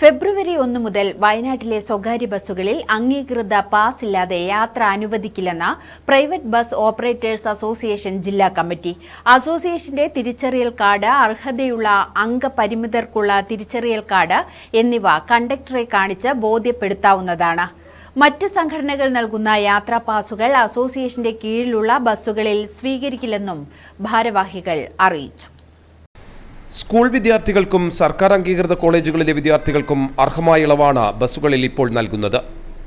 ഫെബ്രുവരി ഒന്ന് മുതൽ വയനാട്ടിലെ സ്വകാര്യ ബസ്സുകളിൽ അംഗീകൃത പാസ് ഇല്ലാതെ യാത്ര അനുവദിക്കില്ലെന്ന പ്രൈവറ്റ് ബസ് ഓപ്പറേറ്റേഴ്സ് അസോസിയേഷൻ ജില്ലാ കമ്മിറ്റി. അസോസിയേഷന്റെ തിരിച്ചറിയൽ കാർഡ് അർഹതയുള്ള അംഗപരിമിതർക്കുള്ള തിരിച്ചറിയൽ കാർഡ് എന്നിവ കണ്ടക്ടറെ കാണിച്ച് ബോധ്യപ്പെടുത്താവുന്നതാണ്. മറ്റ് സംഘടനകൾ നൽകുന്ന യാത്രാ പാസുകൾ അസോസിയേഷന്റെ കീഴിലുള്ള ബസ്സുകളിൽ സ്വീകരിക്കില്ലെന്നും ഭാരവാഹികൾ അറിയിച്ചു. സ്കൂൾ വിദ്യാർത്ഥികൾക്കും സർക്കാർ അംഗീകൃത കോളേജുകളിലെ വിദ്യാർത്ഥികൾക്കും അർഹമായ ഇളവാണ് ബസ്സുകളിൽ ഇപ്പോൾ നൽകുന്നത്.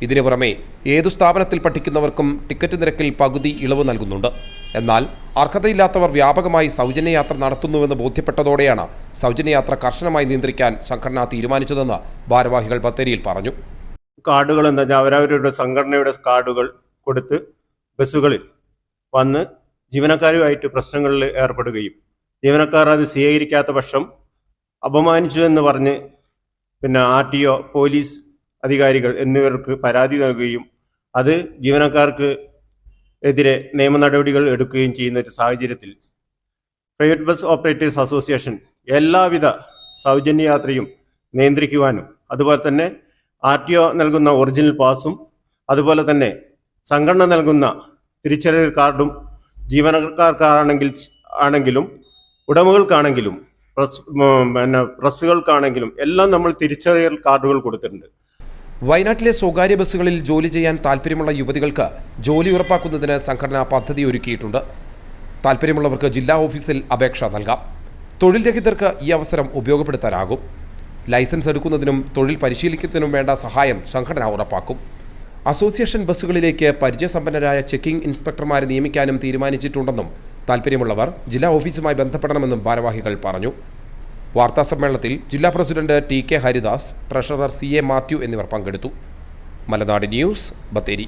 ഇതിനു പുറമെ ഏതു സ്ഥാപനത്തിൽ പഠിക്കുന്നവർക്കും ടിക്കറ്റ് നിരക്കിൽ പകുതി ഇളവ് നൽകുന്നുണ്ട്. എന്നാൽ അർഹതയില്ലാത്തവർ വ്യാപകമായി സൗജന്യയാത്ര നടത്തുന്നുവെന്ന് ബോധ്യപ്പെട്ടതോടെയാണ് സൗജന്യയാത്ര കർശനമായി നിയന്ത്രിക്കാൻ സംഘടന തീരുമാനിച്ചതെന്ന് ഭാരവാഹികൾ ബത്തേരിയിൽ പറഞ്ഞു. കാർഡുകൾ എന്താ? അവരവരുടെ സംഘടനയുടെ കാർഡുകൾ കൊടുത്ത് ബസ്സുകളിൽ വന്ന് ജീവനക്കാരുമായിട്ട് പ്രശ്നങ്ങളിൽ ഏർപ്പെടുകയും ജീവനക്കാർ അത് സ്വീകരിക്കാത്ത പക്ഷം അപമാനിച്ചു എന്ന് പറഞ്ഞ് പിന്നെ ആർ ടി ഒ പോലീസ് അധികാരികൾ എന്നിവർക്ക് പരാതി നൽകുകയും അത് ജീവനക്കാർക്ക് എതിരെ നിയമ നടപടികൾ എടുക്കുകയും ചെയ്യുന്ന ഒരു സാഹചര്യത്തിൽ പ്രൈവറ്റ് ബസ് ഓപ്പറേറ്റേഴ്സ് അസോസിയേഷൻ എല്ലാവിധ സൗജന്യ യാത്രയും നിയന്ത്രിക്കുവാനും അതുപോലെ തന്നെ ആർ ടി ഒ നൽകുന്ന ഒറിജിനൽ പാസും അതുപോലെ തന്നെ സംഘടന നൽകുന്ന തിരിച്ചറിയൽ കാർഡും ജീവനക്കാർക്കാണെങ്കിൽ ആണെങ്കിലും ഉടമകൾക്കാണെങ്കിലും പ്രസ് പിന്നെ പ്രസ്സുകൾക്കാണെങ്കിലും എല്ലാം നമ്മൾ തിരിച്ചറിയൽ കാർഡുകൾ കൊടുത്തിട്ടുണ്ട്. വയനാട്ടിലെ സ്വകാര്യ ബസ്സുകളിൽ ജോലി ചെയ്യാൻ താല്പര്യമുള്ള യുവതികൾക്ക് ജോലി ഉറപ്പാക്കുന്നതിന് സംഘടന പദ്ധതി ഒരുക്കിയിട്ടുണ്ട്. താല്പര്യമുള്ളവർക്ക് ജില്ലാ ഓഫീസിൽ അപേക്ഷ നൽകാം. തൊഴിൽ രഹിതർക്ക് ഈ അവസരം ഉപയോഗപ്പെടുത്താനാകും. ലൈസൻസ് എടുക്കുന്നതിനും തൊഴിൽ പരിശീലിക്കുന്നതിനും വേണ്ട സഹായം സംഘടന ഉറപ്പാക്കും. അസോസിയേഷൻ ബസ്സുകളിലേക്ക് പരിചയസമ്പന്നരായ ചെക്കിംഗ് ഇൻസ്പെക്ടർമാരെ നിയമിക്കാനും തീരുമാനിച്ചിട്ടുണ്ടെന്നും താൽപ്പര്യമുള്ളവർ ജില്ലാ ഓഫീസുമായി ബന്ധപ്പെടണമെന്നും ഭാരവാഹികൾ പറഞ്ഞു. വാർത്താ സമ്മേളനത്തിൽ ജില്ലാ president T K Haridas treasurer C A Mathew എന്നിവർ പങ്കെടുത്തു. മലനാട് ന്യൂസ് ബത്തേരി.